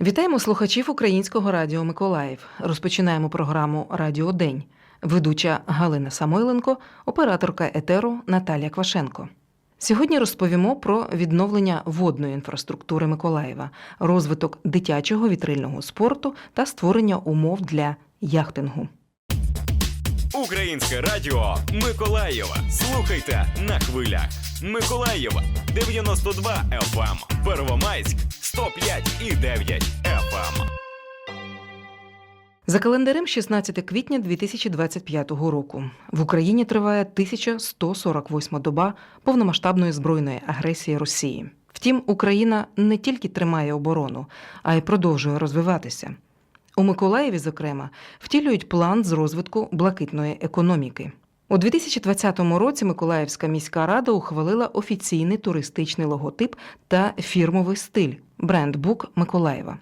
Вітаємо слухачів українського радіо Миколаїв. Розпочинаємо програму Радіо День. Ведуча Галина Самойленко, операторка етеру Наталія Квашенко. Сьогодні розповімо про відновлення водної інфраструктури Миколаєва, розвиток дитячого вітрильного спорту та створення умов для яхтингу. Українське радіо Миколаєва. Слухайте на хвилях. Миколаєва 92 FM. Первомайськ 105 і 9 FM. За календарем 16 квітня 2025 року в Україні триває 1148 доба повномасштабної збройної агресії Росії. Втім, Україна не тільки тримає оборону, а й продовжує розвиватися. У Миколаєві, зокрема, втілюють план з розвитку блакитної економіки. У 2020 році Миколаївська міська рада ухвалила офіційний туристичний логотип та фірмовий стиль брендбук Миколаєва.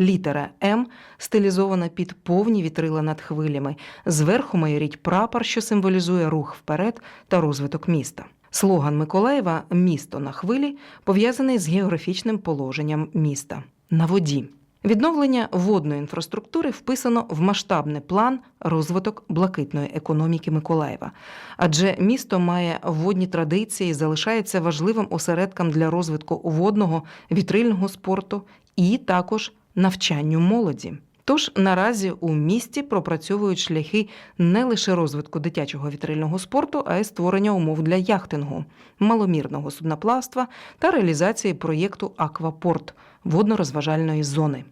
Літера М стилізована під повні вітрила над хвилями. Зверху майоріть прапор, що символізує рух вперед та розвиток міста. Слоган Миколаєва Місто на хвилі пов'язаний з географічним положенням міста на воді. Відновлення водної інфраструктури вписано в масштабний план розвиток блакитної економіки Миколаєва, адже місто має водні традиції, залишається важливим осередком для розвитку водного вітрильного спорту і також навчанню молоді. Тож наразі у місті пропрацьовують шляхи не лише розвитку дитячого вітрильного спорту, а й створення умов для яхтингу, маломірного судноплавства та реалізації проєкту Аквапорт водно-розважальної зони.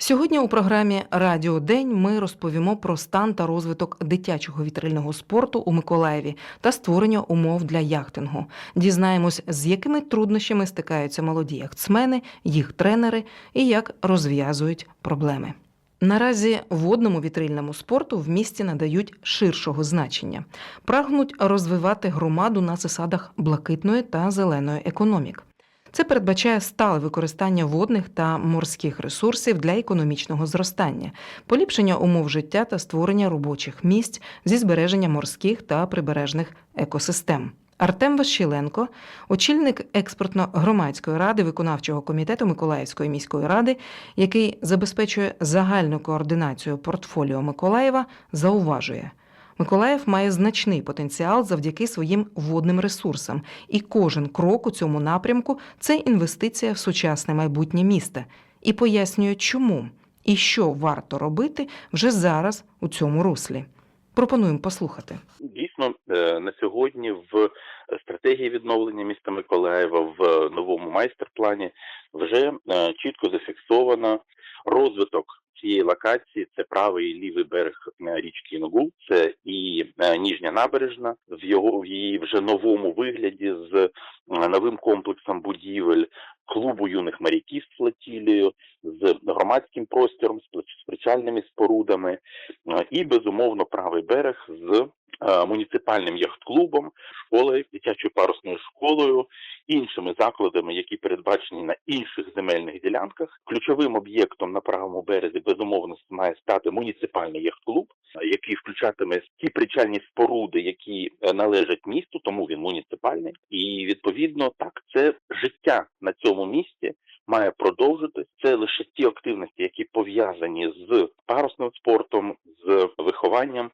Сьогодні у програмі Радіо День ми розповімо про стан та розвиток дитячого вітрильного спорту у Миколаєві та створення умов для яхтингу. Дізнаємось, з якими труднощами стикаються молоді яхтсмени, їх тренери і як розв'язують проблеми. Наразі водному вітрильному спорту в місті надають ширшого значення, прагнуть розвивати громаду на засадах блакитної та зеленої економік. Це передбачає стале використання водних та морських ресурсів для економічного зростання, поліпшення умов життя та створення робочих місць зі збереження морських та прибережних екосистем. Артем Ващиленко, очільник експортно-громадської ради виконавчого комітету Миколаївської міської ради, який забезпечує загальну координацію портфоліо Миколаєва, зауважує. Миколаїв має значний потенціал завдяки своїм водним ресурсам, і кожен крок у цьому напрямку це інвестиція в сучасне майбутнє міста, і пояснює, чому і що варто робити вже зараз у цьому руслі. Пропонуємо послухати. Дійсно, е, на сьогодні в стратегії відновлення міста Миколаєва в новому майстер-плані вже е, чітко зафіксовано розвиток цієї локації. Це правий і лівий берег е, річки Інгул, це і е, Ніжня набережна в його в її вже новому вигляді з е, новим комплексом будівель. Клубу юних моряків з флотілією, з громадським простором, з причальними спорудами, е, і безумовно правий берег з е, муніципальним яхт-клубом, школою, дитячою парусною школою, іншими закладами, які передбачені на інших земельних ділянках. Ключовим об'єктом на правому березі безумовно має стати муніципальний яхт-клуб, який включатиме ті причальні споруди, які е, належать місту, тому він муніципальний. І відповідно так це життя на цьому місці має продовжитись. Це лише ті активності, які пов'язані з парусним спортом, з вихованням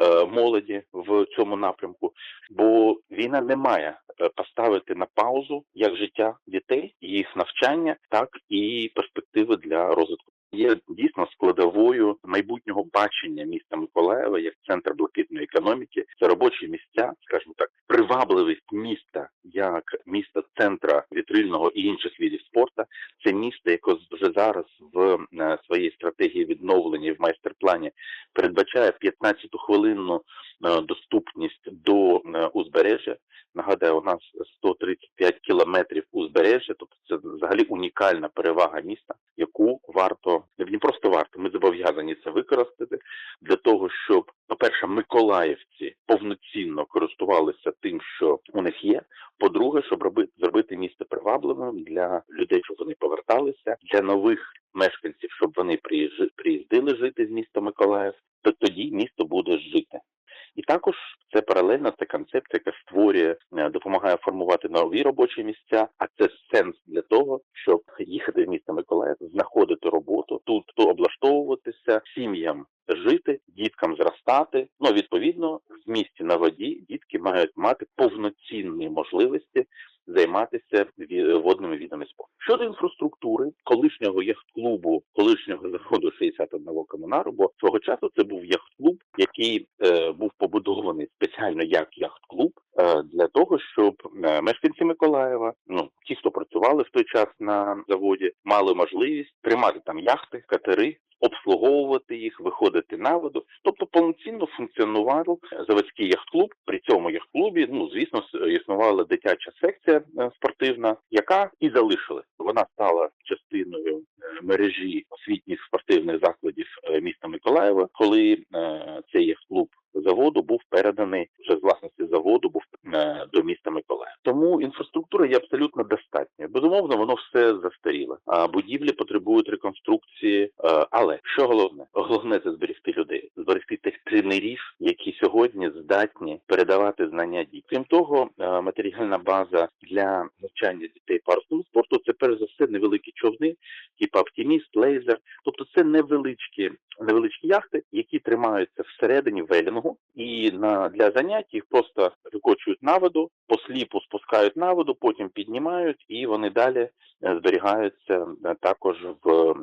е, молоді в цьому напрямку. Бо війна не має е, поставити на паузу як життя дітей, їх навчання, так і перспективи для розвитку. Є дійсно складовою майбутнього бачення міста Миколаєва як центр блакитної економіки. Це робочі місця, скажімо так, привабливість міста як міста центра вітрильного і інших видів спорту. Це місто, яке вже зараз в е, своїй стратегії відновлення в майстер-плані передбачає 15-хвилинну е, доступність до е, узбережжя. Нагадаю, у нас 135 кілометрів узбережжя, тобто це взагалі унікальна перевага міста, яку варто не просто варто. Ми зобов'язані це використати для того, щоб, по-перше, миколаївці повноцінно користувалися тим, що у них є. По-друге, щоб робити зробити місто привабливим для людей, щоб вони поверталися, для нових мешканців, щоб вони приїздили жити з міста Миколаїв. То тоді місто також це паралельно, це концепція, яка створює, е, допомагає формувати нові робочі місця. А це сенс для того, щоб їхати в місто Миколаїв, знаходити роботу тут, то облаштовуватися сім'ям. Жити, діткам зростати. Ну відповідно, в місті на воді дітки мають мати повноцінні можливості займатися водними видами спорту. Щодо інфраструктури, колишнього яхт-клубу, колишнього заводу 61 комунару, бо свого часу це був яхт-клуб, який е, був побудований спеціально як яхт-клуб е, для того, щоб е, мешканці Миколаєва, ну ті, хто працювали в той час на заводі, мали можливість тримати там яхти, катери. Обслуговувати їх, виходити на воду, тобто повноцінно функціонував заводський яхт-клуб. При цьому яхт-клубі, ну звісно, існувала дитяча секція е, спортивна, яка і залишилась. Вона стала частиною е, мережі освітніх спортивних закладів е, міста Миколаєва, коли цей яхт-клуб заводу був переданий вже з власності заводу, був е, до міста Миколаїв. Тому інфраструктура є абсолютно достатньою. Безумовно, воно все застаріло. А будівлі потребують реконструкції. Е, але що головне? Головне це зберегти людей, зберегти тих тренерів, які сьогодні здатні передавати знання дітям. Крім того, е, матеріальна база для навчання дітей парусному спорту це перш за все невеликі човни, типу оптиміст, лейзер. Тобто це невеличкі невеличкі яхти, які тримаються всередині велінгу, і на для занять їх просто викочують на воду, посліпу спускають на воду, потім піднімають, і вони далі е, зберігаються е, також в е,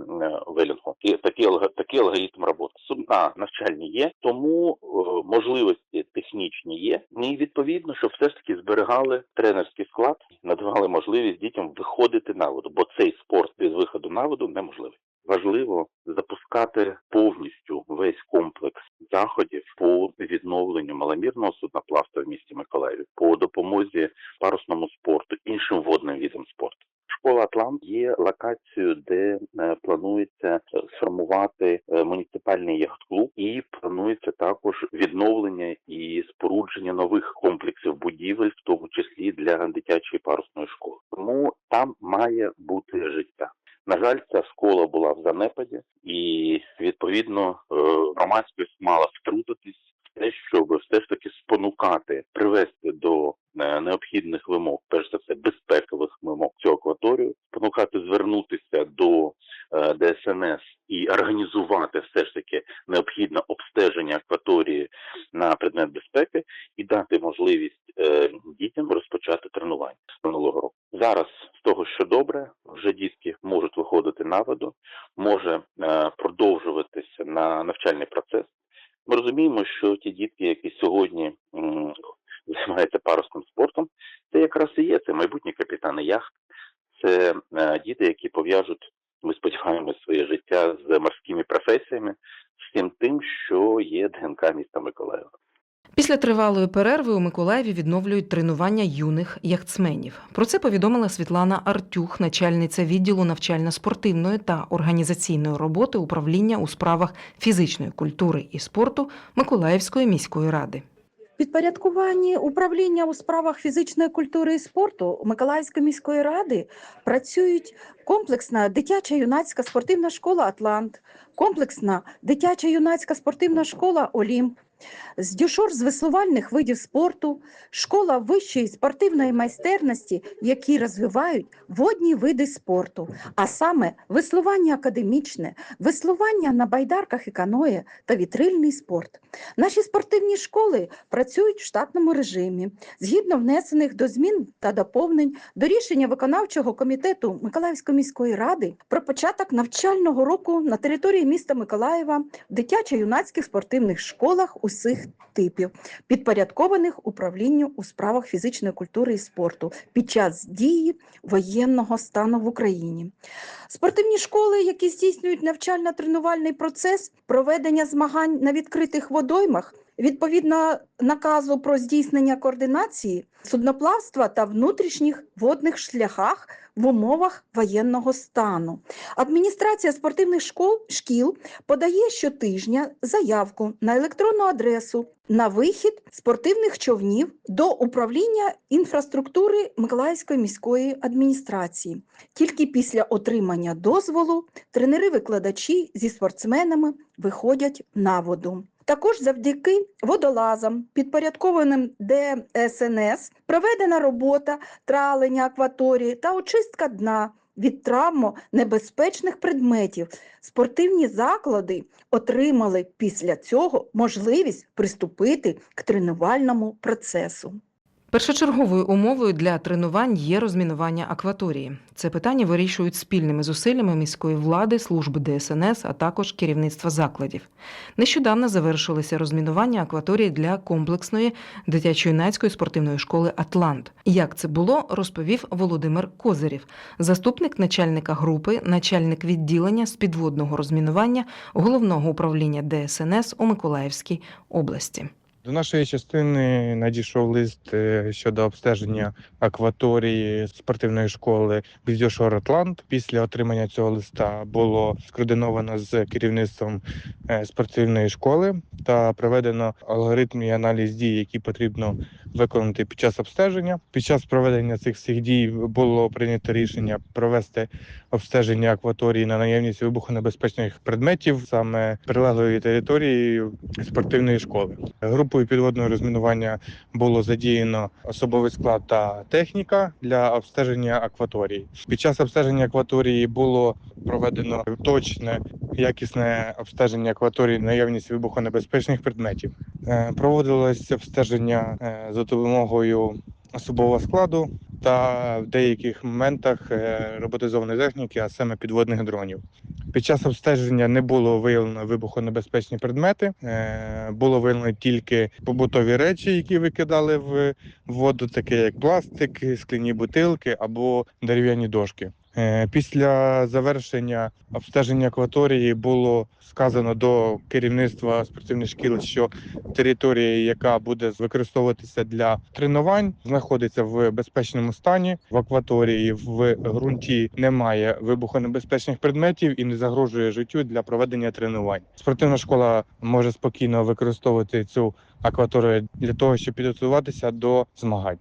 велінгу. І такий такий алгоритм роботи. Сумна навчальні є, тому можливості технічні є. І відповідно, щоб все ж таки зберігали тренерський склад, надавали можливість дітям виходити на воду, бо цей спорт без виходу на воду неможливий. Важливо запускати повністю весь комплекс заходів по відновленню маломірного судноплавства в місті Миколаєві, по допомозі парусному спорту, іншим водним видам спорту. Школа Атлант є локацією, де е, планується сформувати е, муніципальний яхт-клуб, і планується також відновлення і спорудження нових комплексів будівель, в тому числі для дитячої парусної школи. Тому там має бути життя. На жаль, ця школа була в занепаді, і відповідно е, громадськість мала втрутитись те, щоб все ж таки спонукати, привести до е, необхідних вимог, перш за все безпекових вимог цю акваторію, спонукати звернутися до е, ДСНС і організувати все ж таки необхідне обстеження акваторії на предмет безпеки і дати можливість дітям розпочати тренування з минулого року. Зараз з того, що добре, вже дітки можуть виходити може е, продовжуватися на навчальний процес. Ми розуміємо, що ті дітки, які сьогодні м, займаються парусним спортом, це якраз і є це майбутні капітани яхт, це е, діти, які пов'яжуть, ми сподіваємося, своє життя з морськими професіями, з всім тим, що є ДНК міста Миколаєва. Після тривалої перерви у Миколаєві відновлюють тренування юних яхтсменів. Про це повідомила Світлана Артюх, начальниця відділу навчально-спортивної та організаційної роботи управління у справах фізичної культури і спорту Миколаївської міської ради. Підпорядкуванні управління у справах фізичної культури і спорту Миколаївської міської ради працюють комплексна дитяча юнацька спортивна школа Атлант, комплексна дитяча юнацька спортивна школа Олімп, з дюшор з веслувальних видів спорту, школа вищої спортивної майстерності, які розвивають водні види спорту, а саме веслування академічне, веслування на байдарках і каное та вітрильний спорт. Наші спортивні школи працюють в штатному режимі згідно внесених до змін та доповнень до рішення виконавчого комітету Миколаївської міської ради про початок навчального року на території міста Миколаєва в дитячо-юнацьких спортивних школах усіх типів, підпорядкованих управлінню у справах фізичної культури і спорту під час дії воєнного стану в Україні. Спортивні школи, які здійснюють навчально-тренувальний процес проведення змагань на відкритих водоймах, відповідно наказу про здійснення координації судноплавства та внутрішніх водних шляхах в умовах воєнного стану. Адміністрація спортивних школ шкіл подає щотижня заявку на електронну адресу на вихід спортивних човнів до управління інфраструктури Миколаївської міської адміністрації. Тільки після отримання дозволу тренери-викладачі зі спортсменами виходять на воду. Також завдяки водолазам, підпорядкованим ДСНС, проведена робота тралення акваторії та очистка дна від травмонебезпечних предметів. Спортивні заклади отримали після цього можливість приступити к тренувальному процесу. Першочерговою умовою для тренувань є розмінування акваторії. Це питання вирішують спільними зусиллями міської влади, служби ДСНС, а також керівництва закладів. Нещодавно завершилося розмінування акваторії для комплексної дитячо-юнацької спортивної школи Атлант. Як це було, розповів Володимир Козирів, заступник начальника групи, начальник відділення з підводного розмінування головного управління ДСНС у Миколаївській області. До нашої частини надійшов лист е, щодо обстеження акваторії спортивної школи Бізьошор Атлант. Після отримання цього листа було скоординовано з керівництвом е, спортивної школи та проведено алгоритм і аналіз дій, які потрібно виконати під час обстеження. Під час проведення цих всіх дій було прийнято рішення провести обстеження акваторії на наявність вибухонебезпечних предметів саме прилеглої території спортивної школи. Групою підводного розмінування було задіяно особовий склад та техніка для обстеження акваторії. Під час обстеження акваторії було проведено точне якісне обстеження акваторії наявність вибухонебезпечних предметів. Е, Проводилось обстеження е, за допомогою особового складу та в деяких моментах е, роботизованої техніки, а саме підводних дронів. Під час обстеження не було виявлено вибухонебезпечні предмети, е, було виявлено тільки побутові речі, які викидали в воду, таке як пластик, скляні бутилки або дерев'яні дошки. Е, Після завершення обстеження акваторії було сказано до керівництва спортивних шкіл, що територія, яка буде використовуватися для тренувань, знаходиться в безпечному стані. В акваторії в ґрунті немає вибухонебезпечних предметів і не загрожує життю для проведення тренувань. Спортивна школа може спокійно використовувати цю акваторію для того, щоб підготуватися до змагань.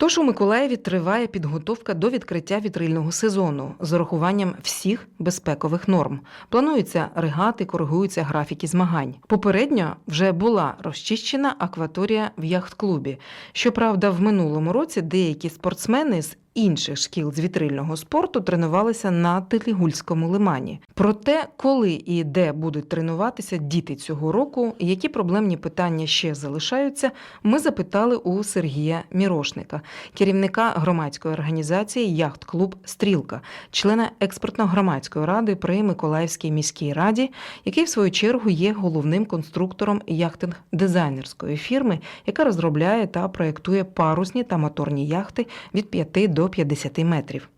Тож у Миколаєві триває підготовка до відкриття вітрильного сезону з урахуванням всіх безпекових норм. Плануються регати, коригуються графіки змагань. Попередньо вже була розчищена акваторія в яхт-клубі. Щоправда, в минулому році деякі спортсмени з інших шкіл з вітрильного спорту тренувалися на Тилігульському лимані. Про те, коли і де будуть тренуватися діти цього року, які проблемні питання ще залишаються, ми запитали у Сергія Мірошника, керівника громадської організації Яхт-клуб Стрілка, члена експертно-громадської ради при Миколаївській міській раді, який в свою чергу є головним конструктором яхтинг-дизайнерської фірми, яка розробляє та проєктує парусні та моторні яхти від 5 до 50 метрів.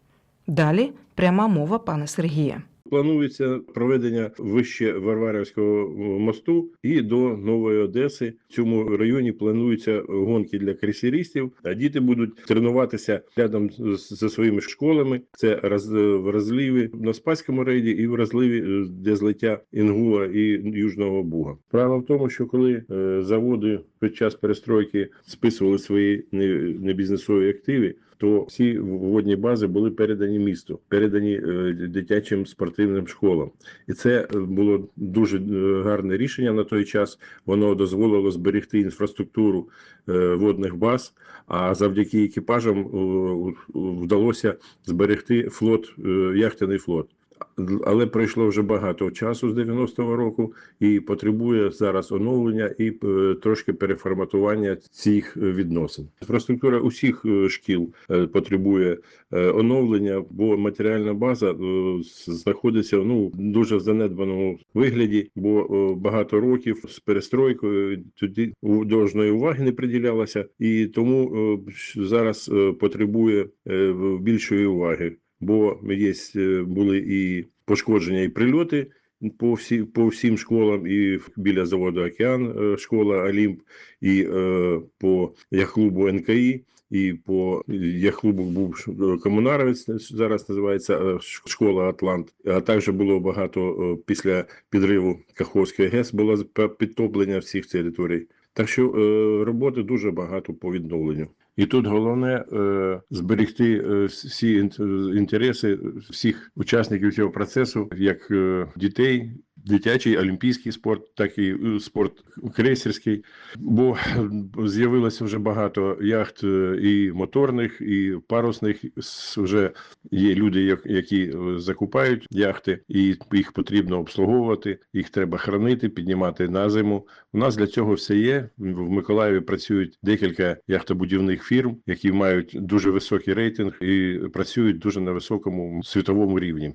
Далі пряма мова пана Сергія. Планується проведення вище Варварівського мосту і до Нової Одеси. В цьому районі плануються гонки для кресіристів. А діти будуть тренуватися рядом зі своїми школами. Це роз, в розливі на Спаському рейді і в розливі е, для злиття Інгула і Южного Буга. Справа в тому, що коли е, заводи під час перестройки списували свої небізнесові активи, то всі водні бази були передані місту, передані е, дитячим спортивним школам. І це е, було дуже е, гарне рішення на той час. Воно дозволило зберегти інфраструктуру водних баз. А завдяки екіпажам вдалося зберегти флот, яхтяний флот. Але пройшло вже багато часу з 90-го року і потребує зараз оновлення і е, трошки переформатування цих е, відносин. Інфраструктура усіх е, шкіл потребує оновлення, бо матеріальна база знаходиться ну дуже в занедбаному вигляді, бо багато років з перестройкою туди у- должної уваги не приділялося, і тому зараз потребує більшої уваги бо є, е, були і пошкодження, і прильоти по, всі, по всім школам, і біля заводу Океан, е, школа Олімп, і е, по яхлубу НКІ, і по яхлубу був е, комунаровець, зараз називається школа Атлант. А також було багато після підриву Каховської ГЕС було підтоплення всіх територій. Так що е, роботи дуже багато по відновленню. І тут головне е, зберегти е, всі ін- інтереси всіх учасників цього процесу, як дітей, дитячий олімпійський спорт, так і е, спорт крейсерський. Бо е, з'явилося вже багато яхт е, і моторних, і парусних. Вже є люди, як- які закупають яхти, і їх потрібно обслуговувати, їх треба хранити, піднімати на зиму. У нас для цього все є. В Миколаєві працюють декілька яхтобудівних фірм, які мають дуже високий рейтинг і працюють дуже на високому світовому рівні.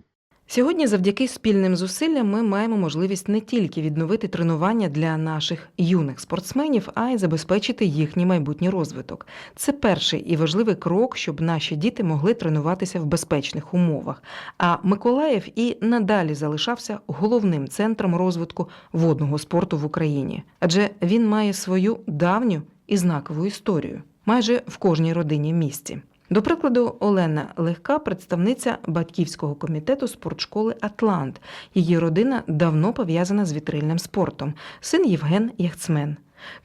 Сьогодні, завдяки спільним зусиллям, ми маємо можливість не тільки відновити тренування для наших юних спортсменів, а й забезпечити їхній майбутній розвиток. Це перший і важливий крок, щоб наші діти могли тренуватися в безпечних умовах. А Миколаїв і надалі залишався головним центром розвитку водного спорту в Україні, адже він має свою давню і знакову історію майже в кожній родині місті. До прикладу, Олена Легка, представниця батьківського комітету спортшколи Атлант. Її родина давно пов'язана з вітрильним спортом. Син Євген яхтсмен.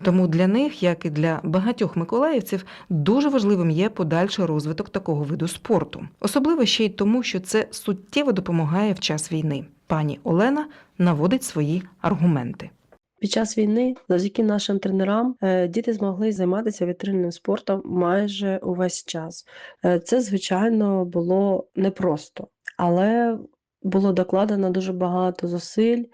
Тому для них, як і для багатьох миколаївців, дуже важливим є подальший розвиток такого виду спорту, особливо ще й тому, що це суттєво допомагає в час війни. Пані Олена наводить свої аргументи. Під час війни, завдяки нашим тренерам, е, діти змогли займатися вітрильним спортом майже увесь час. Е, Це, звичайно, було непросто, але було докладено дуже багато зусиль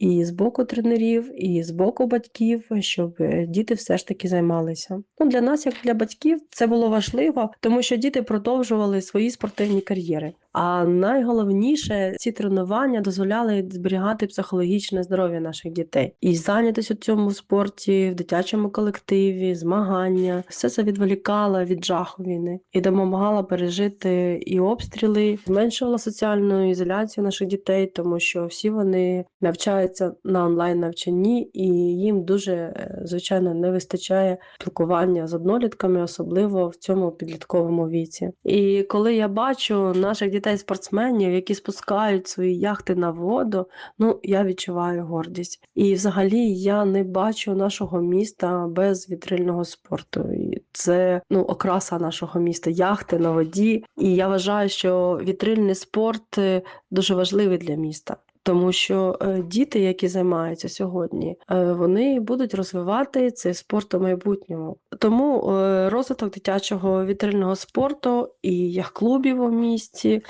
і з боку тренерів, і з боку батьків, щоб е, діти все ж таки займалися. Ну, для нас, як для батьків, це було важливо, тому що діти продовжували свої спортивні кар'єри. А найголовніше, ці тренування дозволяли зберігати психологічне здоров'я наших дітей і зайнятися у цьому спорті, в дитячому колективі, змагання. Все це відволікало від жаху війни і допомагало пережити і обстріли, зменшувало соціальну ізоляцію наших дітей, тому що всі вони навчаються на онлайн навчанні, і їм дуже е, звичайно не вистачає спілкування з однолітками, особливо в цьому підлітковому віці. І коли я бачу наших дітей-спортсменів, які спускають свої яхти на воду, ну я відчуваю гордість. І взагалі я не бачу нашого міста без вітрильного спорту. І це ну окраса нашого міста, яхти на воді. І я вважаю, що вітрильний спорт е, дуже важливий для міста. Тому що е, діти, які займаються сьогодні, е, вони будуть розвивати цей спорт у майбутньому. Тому е, розвиток дитячого вітрильного спорту і яхт-клубів у місті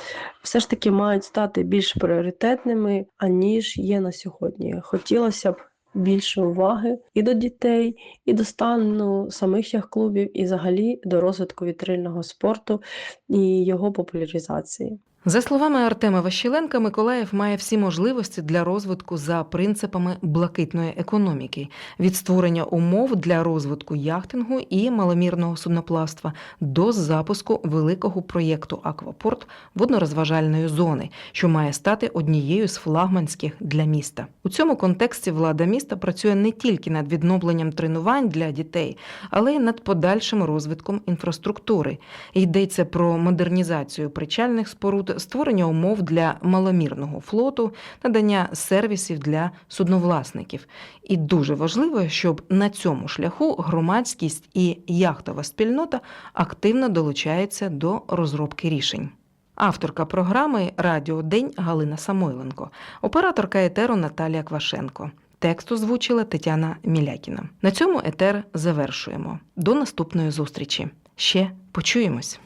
все ж таки мають стати більш пріоритетними, аніж є на сьогодні. Хотілося б більше уваги і до дітей, і до стану самих яхт-клубів, і взагалі до розвитку вітрильного спорту і його популяризації. За словами Артема Ващеленка, Миколаїв має всі можливості для розвитку за принципами блакитної економіки від створення умов для розвитку яхтингу і маломірного судноплавства до запуску великого проєкту Аквапорт воднорозважальної зони, що має стати однією з флагманських для міста. У цьому контексті влада міста працює не тільки над відновленням тренувань для дітей, але й над подальшим розвитком інфраструктури. Йдеться про модернізацію причальних споруд, створення умов для маломірного флоту, надання сервісів для судновласників. І дуже важливо, щоб на цьому шляху громадськість і яхтова спільнота активно долучаються до розробки рішень. Авторка програми Радіо День Галина Самойленко, операторка етеру Наталія Квашенко. Текст озвучила Тетяна Мілякіна. На цьому етер завершуємо. До наступної зустрічі. Ще почуємось.